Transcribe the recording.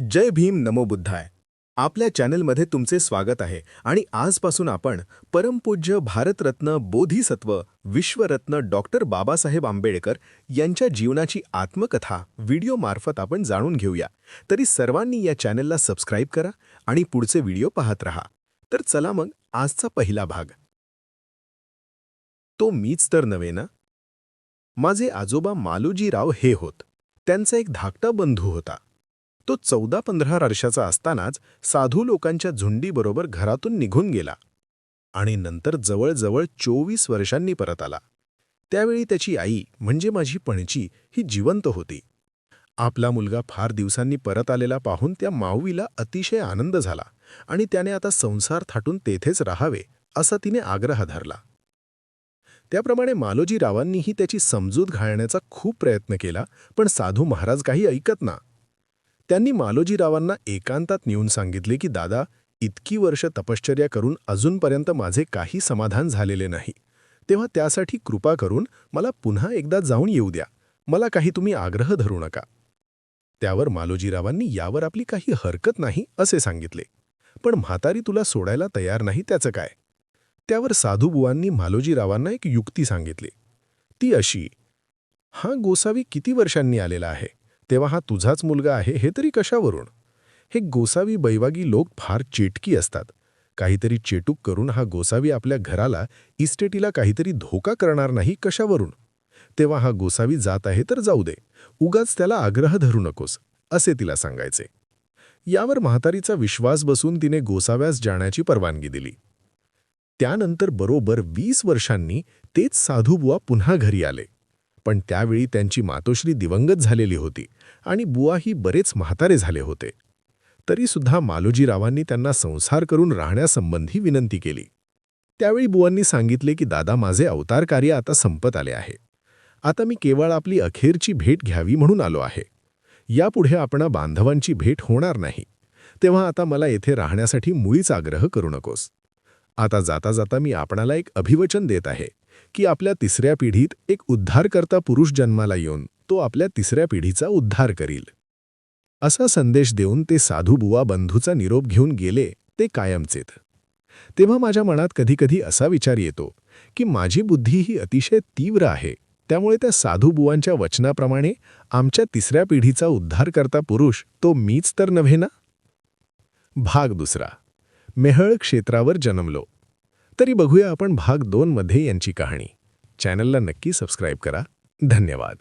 जय भीम नमो बुद्धाय. आपल्या चॅनलमध्ये तुमचे स्वागत आहे आणि आजपासून आपण परमपूज्य भारतरत्न बोधिसत्व विश्वरत्न डॉक्टर बाबासाहेब आंबेडकर यांच्या जीवनाची आत्मकथा व्हिडिओमार्फत आपण जाणून घेऊया. तरी सर्वांनी या चॅनलला सबस्क्राईब करा आणि पुढचे व्हिडिओ पाहत रहा. तर चला मग आजचा पहिला भाग. तो मीच तर नव्हे ना? माझे आजोबा मालोजीराव हे होत. त्यांचा एक धाकटा बंधू होता. तो चौदा पंधरा वर्षाचा असतानाच साधू लोकांच्या झुंडीबरोबर घरातून निघून गेला आणि नंतर जवळजवळ चोवीस वर्षांनी परत आला. त्यावेळी त्याची आई म्हणजे माझी पणची ही जिवंत होती. आपला मुलगा फार दिवसांनी परत आलेला पाहून त्या माऊवीला अतिशय आनंद झाला आणि त्याने आता संसार थाटून तेथेच राहावे असा तिने आग्रह धरला. त्याप्रमाणे मालोजीरावांनीही त्याची समजूत घालण्याचा खूप प्रयत्न केला पण साधू महाराज काही ऐकत ना. त्यांनी मालोजीरावांना एकांतात नेऊन सांगितले की दादा इतकी वर्ष तपश्चर्या करून अजूनपर्यंत माझे काही समाधान झालेले नाही. तेव्हा त्यासाठी कृपा करून मला पुन्हा एकदा जाऊन येऊ द्या. मला काही तुम्ही आग्रह धरू नका. त्यावर मालोजीरावांनी यावर आपली काही हरकत नाही असे सांगितले. पण म्हातारी तुला सोडायला तयार नाही त्याचं काय? त्यावर साधूबुवांनी मालोजीरावांना एक युक्ती सांगितली. ती अशी हा गोसावी किती वर्षांनी आलेला आहे? तेव्हा हा तुझाच मुलगा आहे हे तरी कशावरून? हे गोसावी बैवागी लोक फार चेटकी असतात. काहीतरी चेटूक करून हा गोसावी आपल्या घराला इस्टेटीला काहीतरी धोका करणार नाही कशावरून? तेव्हा हा गोसावी जात आहे तर जाऊ दे. उगाच त्याला आग्रह धरू नकोस असे तिला सांगायचे. यावर म्हातारीचा विश्वास बसून तिने गोसाव्यास जाण्याची परवानगी दिली. त्यानंतर बरोबर वीस वर्षांनी तेच साधूबुवा पुन्हा घरी आले. पण त्यावेळी त्यांची मातोश्री दिवंगत झालेली होती आणि बुवाही बरेच म्हातारे झाले होते. तरीसुद्धा मालोजीरावांनी त्यांना संसार करून राहण्यासंबंधी विनंती केली. त्यावेळी बुवांनी सांगितले की दादा माझे अवतार कार्य आता संपत आले आहे. आता मी केवळ आपली अखेरची भेट घ्यावी म्हणून आलो आहे. यापुढे आपणा बांधवांची भेट होणार नाही. तेव्हा आता मला येथे राहण्यासाठी मुळीच आग्रह करू नकोस. आता जाता जाता मी आपणाला एक अभिवचन देत आहे की आपल्या तिसऱ्या पिढीत एक उद्धारकर्ता पुरुष जन्माला येऊन तो आपल्या तिसऱ्या पिढीचा उद्धार करील. असा संदेश देऊन ते साधूबुवा बंधूचा निरोप घेऊन गेले ते कायमचेत. तेव्हा माझ्या मनात कधीकधी असा विचार येतो की माझी बुद्धी ही अतिशय तीव्र आहे त्यामुळे त्या साधूबुवांच्या वचनाप्रमाणे आमच्या तिसऱ्या पिढीचा उद्धारकर्ता पुरुष तो मीच तर नव्हे ना? भाग दुसरा. मेहळ क्षेत्रावर जन्मलो. तरी बघूया आपण भाग दोनमध्ये यांची कहाणी. चॅनलला नक्की सबस्क्राईब करा. धन्यवाद.